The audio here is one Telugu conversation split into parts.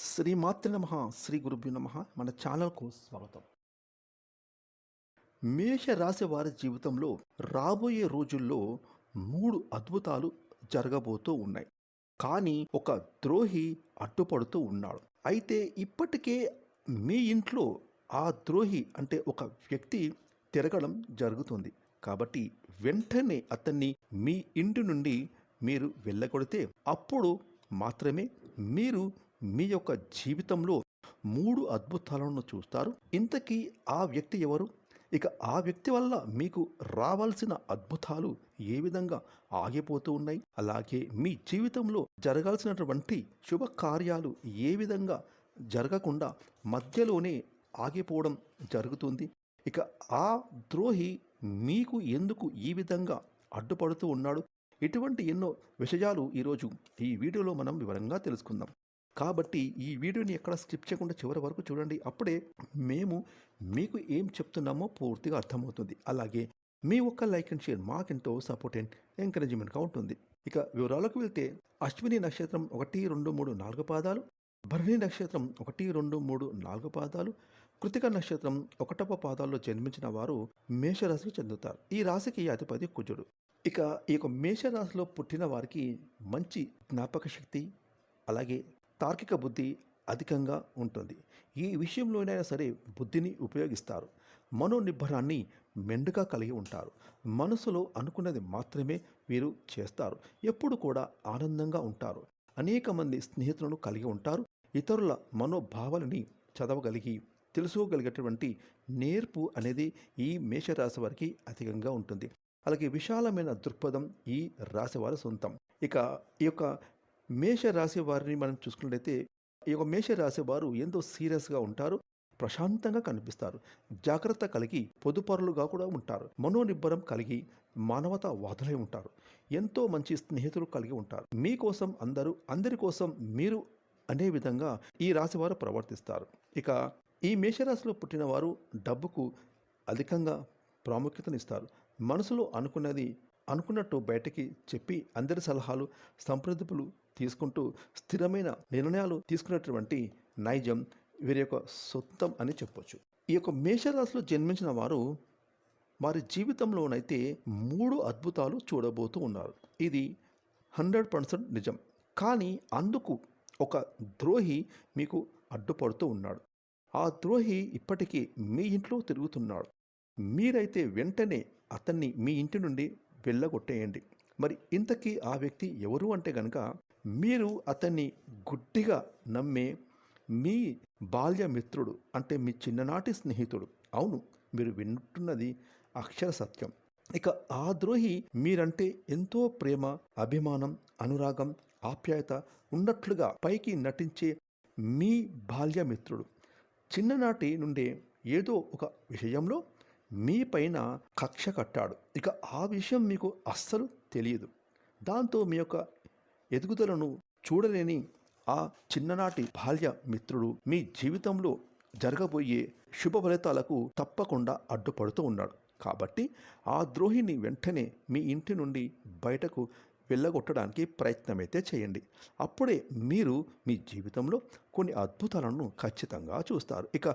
శ్రీమాతృ నమ శ్రీ గురుభ్యు నమ. మన ఛానల్కు స్వాగతం. మేష రాశి వారి జీవితంలో రాబోయే రోజుల్లో మూడు అద్భుతాలు జరగబోతూ ఉన్నాయి. కానీ ఒక ద్రోహి అడ్డుపడుతూ ఉన్నాడు. అయితే ఇప్పటికే మీ ఇంట్లో ఆ ద్రోహి అంటే ఒక వ్యక్తి తిరగడం జరుగుతుంది. కాబట్టి వెంటనే అతన్ని మీ ఇంటి నుండి మీరు వెళ్ళగొడితే అప్పుడు మాత్రమే మీరు మీ యొక్క జీవితంలో మూడు అద్భుతాలను చూస్తారు. ఇంతకీ ఆ వ్యక్తి ఎవరు? ఇక ఆ వ్యక్తి వల్ల మీకు రావాల్సిన అద్భుతాలు ఏ విధంగా ఆగిపోతూ ఉన్నాయి? అలాగే మీ జీవితంలో జరగాల్సినటువంటి శుభకార్యాలు ఏ విధంగా జరగకుండా మధ్యలోనే ఆగిపోవడం జరుగుతుంది. ఇక ఆ ద్రోహి మీకు ఎందుకు ఈ విధంగా అడ్డుపడుతూ ఉన్నాడు? ఇటువంటి ఎన్నో విషయాలు ఈరోజు ఈ వీడియోలో మనం వివరంగా తెలుసుకుందాం. కాబట్టి ఈ వీడియోని ఎక్కడ స్కిప్ చేయకుండా చివరి వరకు చూడండి. అప్పుడే మేము మీకు ఏం చెప్తున్నామో పూర్తిగా అర్థమవుతుంది. అలాగే మీ ఒక్క లైక్ అండ్ షేర్ మాకెంతో సపోర్ట్ అండ్ ఎంకరేజ్మెంట్గా ఉంటుంది. ఇక వివరాలకు వెళ్తే అశ్విని నక్షత్రం ఒకటి రెండు మూడు నాలుగు పాదాలు భరణి నక్షత్రం ఒకటి రెండు మూడు నాలుగు పాదాలు కృతిక నక్షత్రం ఒకటవ పాదాల్లో జన్మించిన వారు మేషరాశికి చెందుతారు. ఈ రాశికి అధిపతి కుజుడు. ఇక ఈ యొక్క మేషరాశిలో పుట్టిన వారికి మంచి జ్ఞాపక శక్తి అలాగే తార్కిక బుద్ధి అధికంగా ఉంటుంది. ఈ విషయంలోనైనా సరే బుద్ధిని ఉపయోగిస్తారు. మనోనిబ్బరాన్ని మెండుగా కలిగి ఉంటారు. మనసులో అనుకున్నది మాత్రమే వీరు చేస్తారు. ఎప్పుడు కూడా ఆనందంగా ఉంటారు. అనేక మంది స్నేహితులను కలిగి ఉంటారు. ఇతరుల మనోభావాలని చదవగలిగి తెలుసుకోగలిగేటువంటి నేర్పు అనేది ఈ మేషరాశి వారికి అధికంగా ఉంటుంది. అలాగే విశాలమైన దృక్పథం ఈ రాశి వారి సొంతం. ఇక ఈ యొక్క మేష రాశి వారిని మనం చూసుకున్నట్లయితే ఈ యొక్క మేష రాశి వారు ఎంతో సీరియస్గా ఉంటారు ప్రశాంతంగా కనిపిస్తారు జాగ్రత్త కలిగి పొదుపరులుగా కూడా ఉంటారు మనోనిబ్బరం కలిగి మానవతా వాదులై ఉంటారు ఎంతో మంచి స్నేహితులు కలిగి ఉంటారు. మీకోసం అందరూ అందరి కోసం మీరు అనే విధంగా ఈ రాశివారు ప్రవర్తిస్తారు. ఇక ఈ మేషరాశిలో పుట్టిన వారు డబ్బుకు అధికంగా ప్రాముఖ్యతనిస్తారు. మనసులో అనుకున్నది అనుకున్నట్టు బయటికి చెప్పి అందరి సలహాలు సంప్రదింపులు తీసుకుంటూ స్థిరమైన నిర్ణయాలు తీసుకున్నటువంటి నైజం వీరి యొక్క సొంతం అని చెప్పొచ్చు. ఈ యొక్క మేషరాశిలో జన్మించిన వారు వారి జీవితంలోనైతే మూడు అద్భుతాలు చూడబోతూ ఉన్నారు. ఇది హండ్రెడ్ పర్సెంట్ నిజం. కానీ అందుకు ఒక ద్రోహి మీకు అడ్డుపడుతూ ఉన్నాడు. ఆ ద్రోహి ఇప్పటికీ మీ ఇంట్లో తిరుగుతున్నాడు. మీరైతే వెంటనే అతన్ని మీ ఇంటి నుండి వెళ్ళగొట్టేయండి మరి ఇంతకీ ఆ వ్యక్తి ఎవరు అంటే గనక మీరు అతన్ని గుడ్డిగా నమ్మే మీ బాల్య మిత్రుడు అంటే మీ చిన్ననాటి స్నేహితుడు. అవును మీరు వింటున్నది అక్షర సత్యం. ఇక ఆ ద్రోహి మీరంటే ఎంతో ప్రేమ అభిమానం అనురాగం ఆప్యాయత ఉన్నట్లుగా పైకి నటించే మీ బాల్య మిత్రుడు చిన్ననాటి నుండే ఏదో ఒక విషయంలో మీ పైన కక్ష కట్టాడు. ఇక ఆ విషయం మీకు అస్సలు తెలియదు. దాంతో మీ యొక్క ఎదుగుదలను చూడలేని ఆ చిన్ననాటి బాల్య మిత్రుడు మీ జీవితంలో జరగబోయే శుభ ఫలితాలకు తప్పకుండా అడ్డుపడుతూ ఉన్నాడు. కాబట్టి ఆ ద్రోహిని వెంటనే మీ ఇంటి నుండి బయటకు వెళ్ళగొట్టడానికి ప్రయత్నమైతే చేయండి. అప్పుడే మీరు మీ జీవితంలో కొన్ని అద్భుతాలను ఖచ్చితంగా చూస్తారు. ఇక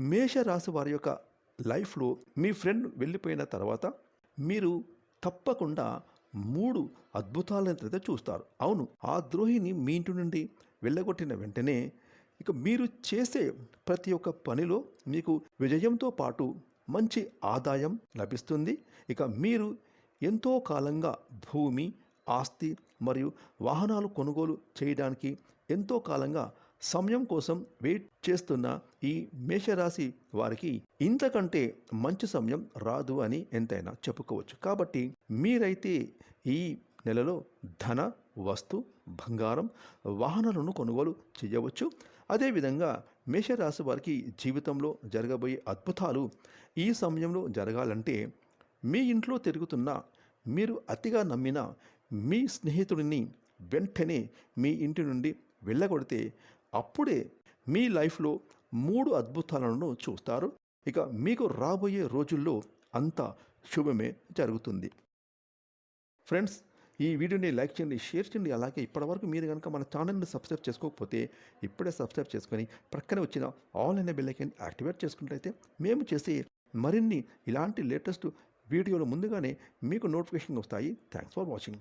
మేషరాశి వారి యొక్క లైఫ్లో మీ ఫ్రెండ్ వెళ్ళిపోయిన తర్వాత మీరు తప్పకుండా మూడు అద్భుతాలను చూస్తారు. అవును ఆ ద్రోహిని మీ ఇంటి నుండి వెళ్ళగొట్టిన వెంటనే ఇక మీరు చేసే ప్రతి ఒక్క పనిలో మీకు విజయంతో పాటు మంచి ఆదాయం లభిస్తుంది. ఇక మీరు ఎంతో కాలంగా భూమి ఆస్తి మరియు వాహనాలు కొనుగోలు చేయడానికి ఎంతో కాలంగా సమయం కోసం వెయిట్ చేస్తున్న ఈ మేషరాశి వారికి ఇంతకంటే మంచి సమయం రాదు అని ఎంతైనా చెప్పుకోవచ్చు. కాబట్టి మీరైతే ఈ నెలలో ధన వస్తు బంగారం వాహనాలను కొనుగోలు చేయవచ్చు. అదేవిధంగా మేషరాశి వారికి జీవితంలో జరగబోయే అద్భుతాలు ఈ సమయంలో జరగాలంటే మీ ఇంట్లో తిరుగుతున్న మీరు అతిగా నమ్మిన మీ స్నేహితుడిని వెంటనే మీ ఇంటి నుండి వెళ్ళగొడితే అప్పుడే మీ లైఫ్లో మూడు అద్భుతాలను చూస్తారు. ఇక మీకు రాబోయే రోజుల్లో అంతా శుభమే జరుగుతుంది. ఫ్రెండ్స్ ఈ వీడియోని లైక్ చేయండి షేర్ చేయండి. అలాగే ఇప్పటివరకు మీరు కనుక మన ఛానల్ని సబ్స్క్రైబ్ చేసుకోకపోతే ఇప్పుడే సబ్స్క్రైబ్ చేసుకొని ప్రక్కనే వచ్చిన ఆల్ అనే బెల్ యాక్టివేట్ చేసుకున్నట్లయితే మేము చేసే మరిన్ని ఇలాంటి లేటెస్ట్ వీడియోలు ముందుగానే మీకు నోటిఫికేషన్ వస్తాయి. Thanks for watching